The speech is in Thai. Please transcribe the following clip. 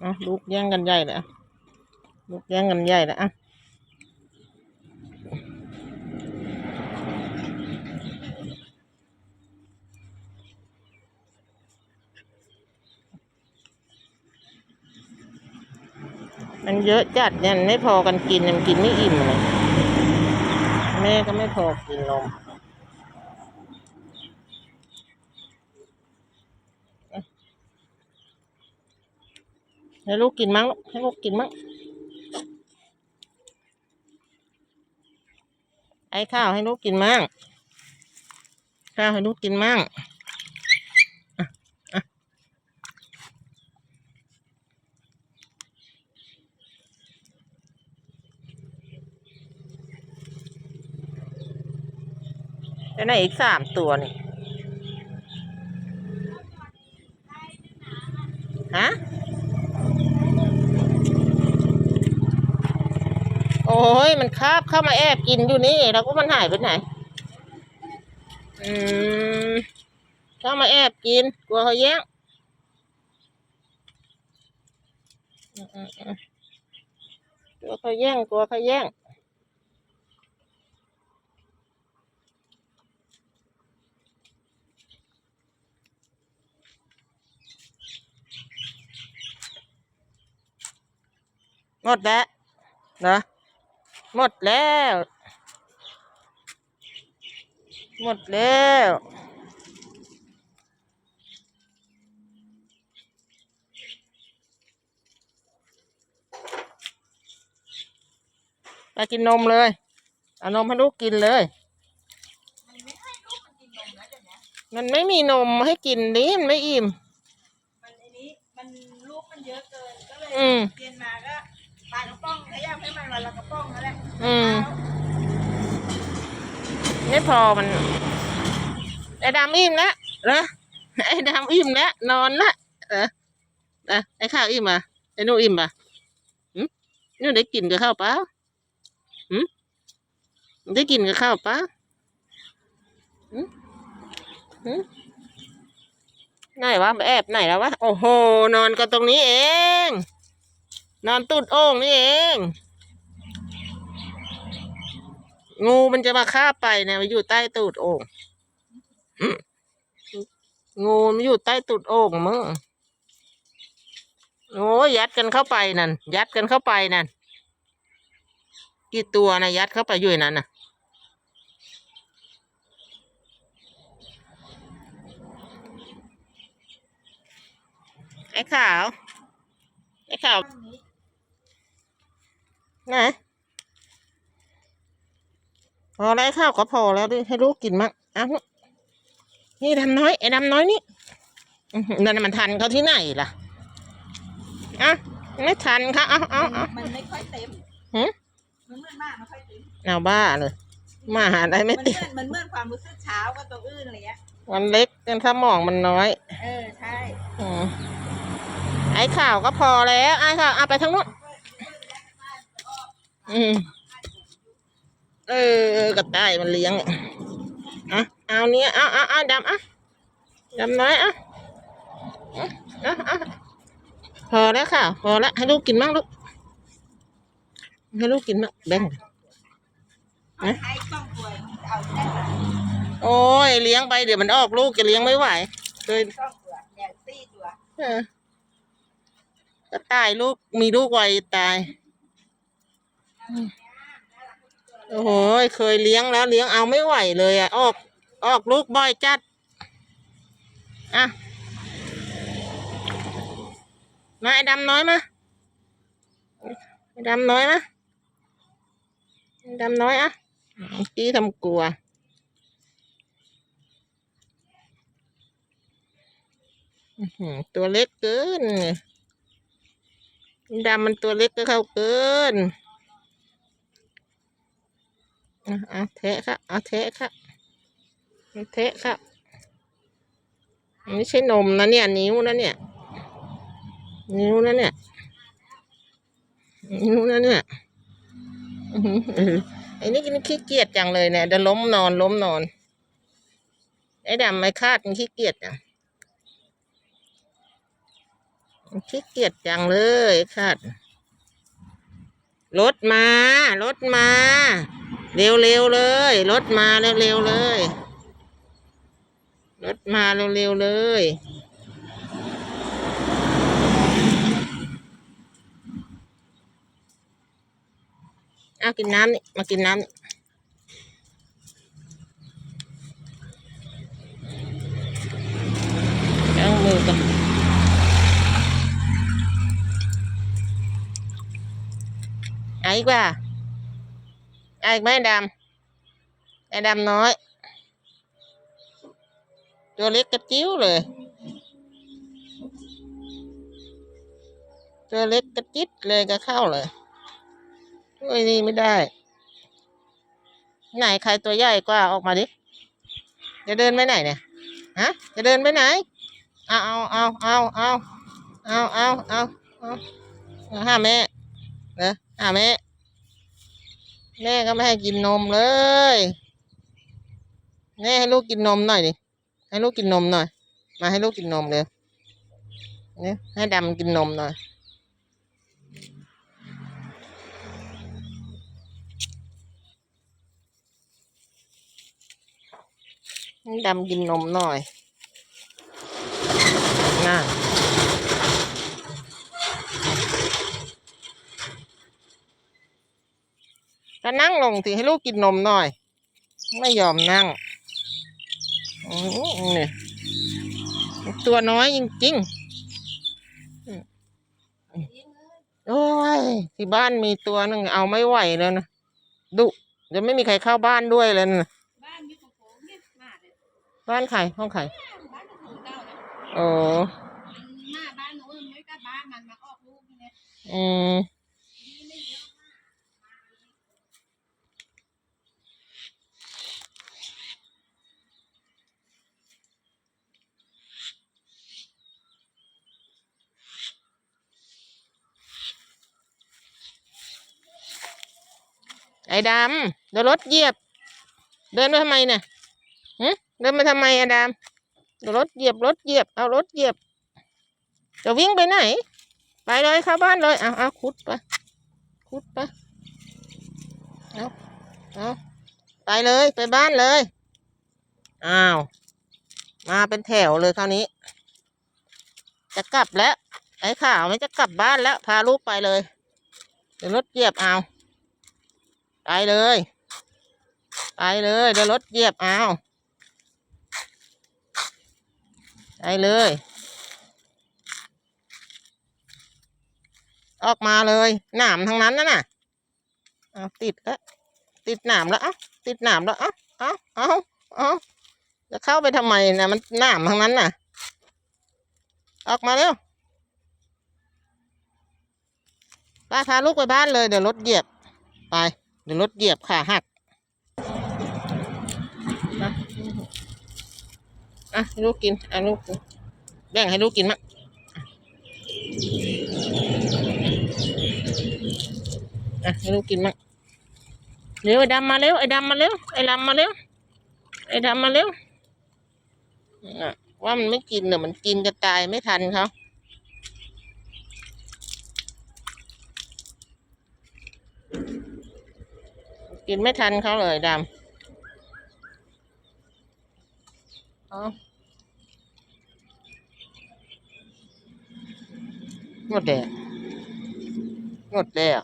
เอาลูกแย่งกันใหญ่เลยอะลูกแย่งกันใหญ่เลยอะมันเยอะจัดเนี่ยไม่พอกันกินมันกินไม่อิ่มเลยแม่ก็ไม่พอกินนม ให้ลูกกินมั้งให้ลูกกินมั้งไอ้ข้าวให้ลูกกินมั้งข้าวให้ลูกกินมั้งอะอะแล้วไหนอีกสามตัวนี่ฮะ โอ้ ยมันคาบเข้ามาแอบกินอยู่นี่แล้วก็มันหายไปไหน อืมเข้ามาแอบกิน กลัวเขาแย่งอืมอืมอืมกลัวเขาแย่งกลัวเขาแย่งหมดแล้วเหรอ หมดแล้ว หมดแล้วไปกินนมเลยเอานมให้ลูกกินเลย มันไม่มีนมให้กินดิมันไม่อิ่ม มันอันนี้มันลูกมันเยอะเกินก็เลยอืมเรียนมาก็ ปลากระป๋องขยับให้มันวันละกระป๋องนั่นแหละอืม ไม่พอมันไอ้ดำอิ่มแล้วเหรอไอ้ดำอิ่มแล้วนอนละเออเออไอ้ข้าวอิ่มอะไอ้หนูอิ่มป่ะหืมหนูได้กินกับข้าวเปล่าหืมได้กินกับข้าวเปล่าหืมหืมไหนวะแอบไหนแล้ววะโอ้โห นอนก็ตรงนี้เอง นอนตุดโอ่งนี่เอง งูมันจะมาคาบไปเนี่ยมันอยู่ใต้ตูดโอ่งงูมันอยู่ใต้ตูดโอ่งมึงโอ้ยยัดกันเข้าไปนั่นยัดกันเข้าไปนั่นกี่ตัวนะยัดเข้าไปอยู่ในนั้นน่ะ ไอ้ขาว ไอ้ขาว ไหนพอแล้วข้าวก็พอแล้วดิให้ลูกกินมั้งเอ้านี่ดำน้อยไอ้ดำน้อยนี่อื้อหือนั่นมันทันเขาที่ไหนล่ะอะไม่ทันค่ะเอาเอาเอามันไม่ค่อยเต็มหืมมันเหมือนมากไม่ค่อยเต็มเอาบ้าเลยมาหาอะไรไม่มันติดเหมือนมันเหมือนความรู้สึกเช้ากับตัวอื่นอะไรเงี้ยมันเล็กกันสมองมันน้อย เออใช่อืมไอ้ข่าวก็พอแล้วไอ้ข่าวเอาไปทางนู้น อืมเออกระต่ายมันเลี้ยงอะเอาเนี้ยเอาเอาเอาดำอะดำน้อยอะอะอะอะพอแล้วค่ะ พอแล้วให้ลูกกินบ้างลูกให้ลูกกินบ้างแบ่งเอาให้กล้องตัวเอาแค่ไหนโอ้ยเลี้ยงไปเดี๋ยวมันออกลูกจะเลี้ยงไม่ไหวเคยกล้องตัวเนี่ยสี่ตัวเออก็ตายลูกมีลูกไวตายอืม โอ้โหเคยเลี้ยงแล้วเลี้ยงเอาไม่ไหวเลยอะ ออก ออกลูกบ่อยจัด อะ มาไอ้ดำน้อยมาไอ้ดำน้อยมาไอ้ดำน้อยอะกี้ทำกลัวอื้อหือตัวเล็กเกินดำมันตัวเล็กก็เข้าเกิน อะเอาเทะค่ะเอาเทะค่ะเอาเทะค่ะไม่ใช่นมนะเนี่ย นิ้วนะเนี่ย นิ้วนะเนี่ย นิ้วนะเนี่ยอื้อหือเออไอ้นี่กินขี้เกียจจังเลยเนี่ยเดี๋ยวล้มนอนล้มนอน ไอ้ดำไม่คาดมันขี้เกียจอะขี้เกียจจังเลยค่ะรถมารถมา เร็วๆเลย รถมาเร็วๆเลย รถมาเร็วๆเลย เอากินน้ำนี่ มากินน้ำนี่ล้างมือกันเอาอีกว่า เอาอีกไหมดำไอ้ดำน้อย ตัวเล็กกระจิ้วเลย ตัวเล็กกระจิ๊ดเลยก็เข้าเลยโอ้ยนี่ไม่ได้ ไหนใครตัวใหญ่กว่าออกมาดิ จะเดินไปไหนเนี่ยฮะจะเดินไปไหน เอาเอาเอาเอาเอาเอาเอาเอาเอาเอาหาแม่เนอะหาแม่ แม่ก็ไม่ให้กินนมเลย แม่ให้ลูกกินนมหน่อยดิ ให้ลูกกินนมหน่อย มาให้ลูกกินนมเร็วเนี่ยให้ดำกินนมหน่อย ให้ดำกินนมหน่อยน่า ก็นั่งลงสิให้ลูกกินนมหน่อย ไม่ยอมนั่งอืมเนี่ยตัวน้อยจริงๆอืมโอ้ยที่บ้านมีตัวหนึงเอาไม่ไหวแล้วนะดุจะไม่มีใครเข้าบ้านด้วยเลยนะบ้านมีของผมเนี่ยมาเลยบ้านใครห้องใครบ้านของเก่านะโอ้มันหน้าบ้านหนูมันไม่กล้าบ้านมันมาออกลูกเนี่ย อืม นี่ไม่เยอะมาก ไอ้ ดำเดี๋ยวรถเหยียบ เดินมาทำไมเนี่ยหึเดินมาทำไมไอ้ดำเดี๋ยวรถเหยียบรถเหยียบ เอารถเหยียบจะวิ่งไปไหน ไปเลยเข้าบ้านเลยเอาเอาคุดไปคุดไปเอาเอาไปเลยไปบ้านเลยอ้าวมาเป็นแถวเลยคราวนี้ จะกลับแล้ว ไอ้ข่าวไม่จะกลับบ้านแล้ว พาลูกไปเลย เดี๋ยวรถเหยียบเอา ไปเลย ไปเลยเดี๋ยวรถเหยียบเอาไปเลย ออกมาเลยหนามทั้งนั้นนะน่ะเอาติดแล้วติดหนามแล้วเอ้าติดหนามแล้วเอ้าเอ้าเอ้าเอ้าจะเข้าไปทำไมนะมันหนามทั้งนั้นน่ะ ออกมาเร็วป้าพาลูกไปบ้านเลยเดี๋ยวรถเหยียบไป เดี๋ยวรถเหยียบขาหักนะอะให้ลูกกิน อะลูกแบ่งให้ลูกกินมั้งอะให้ลูกกินมั้งเร็วไอ้ดำมาเร็วไอ้ดำมาเร็วไอ้ลำมาเร็วไอ้ดำมาเร็วอะว่ามันไม่กินเดี๋ยวมันกินจะตายไม่ทันเขา กินไม่ทันเขาเลยดำเอหมดแล้วหมดแล้ว